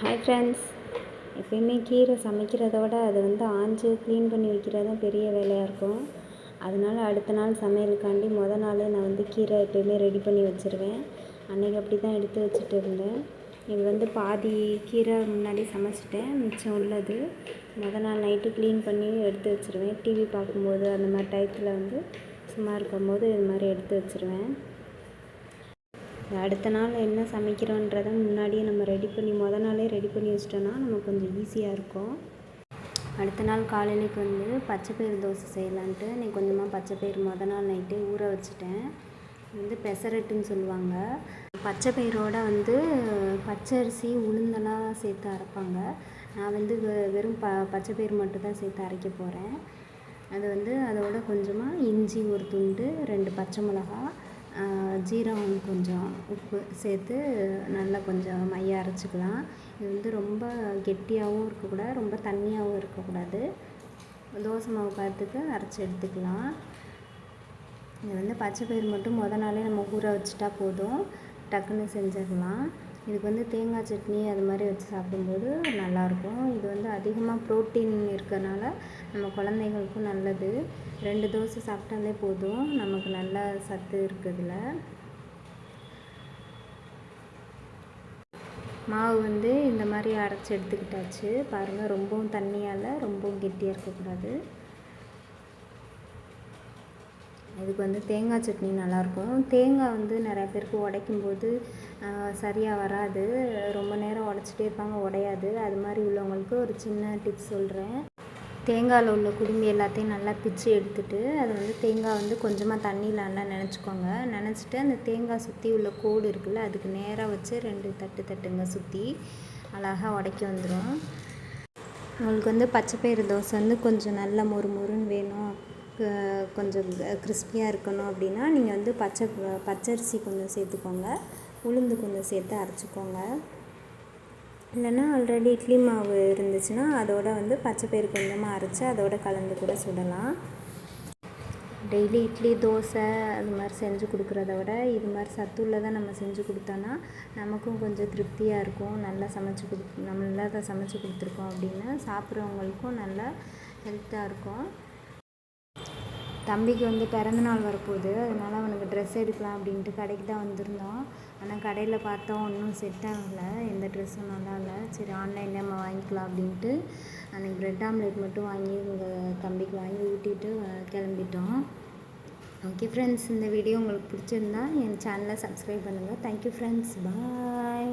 Hi friends எப்பயுமே கீரை சமைக்கிறதோட அது வந்து ஆஞ்சு க்ளீன் பண்ணி வைக்கிறது தான் பெரிய வேலையாக இருக்கும். அதனால் அடுத்த நாள் சமையலுக்காண்டி மொதல் நாளே நான் வந்து கீரை எப்பயுமே ரெடி பண்ணி வச்சுருவேன். அன்றைக்கி அப்படி தான் எடுத்து வச்சுட்டு இருந்தேன். இது வந்து பாதி கீரை முன்னாடி சமைச்சிட்டேன். மிச்சம் உள்ளது. மொதல் நாள் நைட்டு க்ளீன் பண்ணி எடுத்து வச்சுருவேன். டிவி பார்க்கும்போது அந்த மாதிரி டயத்தில் வந்து சும்மா இருக்கும்போது இது மாதிரி எடுத்து வச்சுருவேன். அடுத்த நாள் என்ன சமைக்கிறோன்றதை முன்னாடியே நம்ம ரெடி பண்ணி மொதல் நாளே ரெடி பண்ணி வச்சிட்டோன்னா நமக்கு கொஞ்சம் ஈஸியாக இருக்கும். அடுத்த நாள் காலையிலைக்கு வந்து பச்சைப்பயிறு தோசை செய்யலான்ட்டு நீ கொஞ்சமாக பச்சைப்பயிறு மொதல் நாள் நைட்டே ஊற வச்சுட்டேன். வந்து பெசரட்டுன்னு சொல்லுவாங்க. பச்சை பயிரோட வந்து பச்சரிசி உளுந்தெல்லாம் சேர்த்து அரைப்பாங்க. நான் வந்து வெ வெறும் ப பச்சை பயிறு மட்டும் தான் சேர்த்து அரைக்க போகிறேன் அது வந்து அதோட கொஞ்சமாக இஞ்சி ஒரு துண்டு ரெண்டு பச்சை மிளகா ஜீரகம் கொஞ்சம் உப்பு சேர்த்து நல்லா கொஞ்சம் மைய அரைச்சிக்கலாம். இது வந்து ரொம்ப கெட்டியாகவும் இருக்கக்கூடாது ரொம்ப தண்ணியாகவும் இருக்கக்கூடாது. தோசை மாவு பார்த்துக்கு அரைச்சி எடுத்துக்கலாம். இது வந்து பச்சை பயிறு மட்டும் முத நாளே நம்ம ஊற வச்சுட்டா போதும். டக்குன்னு செஞ்சிடலாம். இதுக்கு வந்து தேங்காய் சட்னி அது மாதிரி வச்சு சாப்பிடும்போது நல்லாயிருக்கும். இது வந்து அதிகமாக ப்ரோட்டீன் இருக்கறனால நம்ம குழந்தைங்களுக்கும் நல்லது. ரெண்டு தோசை சாப்பிட்டாலே போதும். நமக்கு நல்ல சத்து இருக்குதுல. மாவு வந்து இந்த மாதிரி அரைச்சி எடுத்துக்கிட்டாச்சு. பாருங்கள் ரொம்பவும் தண்ணியால் ரொம்பவும் கெட்டியாக இருக்கக்கூடாது. இதுக்கு வந்து தேங்காய் சட்னி நல்லாயிருக்கும். தேங்காய் வந்து நிறையா பேருக்கு உடைக்கும் போது சரியாக வராது. ரொம்ப நேரம் உடச்சிட்டே இருப்பாங்க உடையாது. அது மாதிரி உள்ளவங்களுக்கு ஒரு சின்ன டிப்ஸ் சொல்கிறேன் தேங்காயில் உள்ள குடும்பி எல்லாத்தையும் நல்லா பிச்சு எடுத்துட்டு அது வந்து தேங்காய் வந்து கொஞ்சமாக தண்ணியில் நல்லா நினச்சிக்கோங்க. நினச்சிட்டு அந்த தேங்காய் சுற்றி உள்ள கோடு இருக்குல்ல அதுக்கு நேராக வச்சு ரெண்டு தட்டு தட்டுங்க சுற்றி அழகாக உடைக்க வந்துடும் உங்களுக்கு வந்து பச்சைப்பயிறு தோசை வந்து கொஞ்சம் நல்ல மொறு மொறுன்னு வேணும். கொஞ்சம் கிறிஸ்பியாக இருக்கணும் அப்படின்னா நீங்கள் வந்து பச்சை பச்சரிசி கொஞ்சம் சேர்த்துக்கோங்க. உளுந்து கொஞ்சம் சேர்த்து அரைச்சிக்கோங்க. இல்லைன்னா ஆல்ரெடி இட்லி மாவு இருந்துச்சுன்னா அதோட வந்து பச்சைப்பயிறு கொஞ்சமாக அரைச்சி அதோட கலந்து கூட சுடலாம். டெய்லி இட்லி தோசை அது மாதிரி செஞ்சு கொடுக்குறத விட இது மாதிரி சத்துள்ளதை நம்ம செஞ்சு கொடுத்தோன்னா நமக்கும் கொஞ்சம் திருப்தியாக இருக்கும். நல்லா சமைச்சு கொடு நம்ம நல்லா சமைச்சு கொடுத்துருக்கோம் அப்படின்னா சாப்பிட்றவங்களுக்கும் நல்லா ஹெல்த்தாக இருக்கும். தம்பிக்கு வந்து பிறந்தநாள் வரப்போகுது. அதனால் அவனுக்கு ட்ரெஸ் எடுக்கலாம் அப்படின்ட்டு கடைக்கு தான் வந்திருந்தோம். ஆனால் கடையில் பார்த்தோம் ஒன்றும் செட் ஆகலை. எந்த ட்ரெஸ்ஸும் நல்லா இல்லை. சரி ஆன்லைனில் நம்ம வாங்கிக்கலாம் அப்படின்ட்டு அன்றைக்கி ப்ரெட் ஆம்லேட் மட்டும் வாங்கி உங்கள் தம்பிக்கு வாங்கி ஊட்டிட்டு கிளம்பிட்டோம். ஓகே ஃப்ரெண்ட்ஸ் இந்த வீடியோ உங்களுக்கு பிடிச்சிருந்தா என் சேனலை சப்ஸ்கிரைப் பண்ணுங்கள் தேங்க்யூ ஃப்ரெண்ட்ஸ் பாய்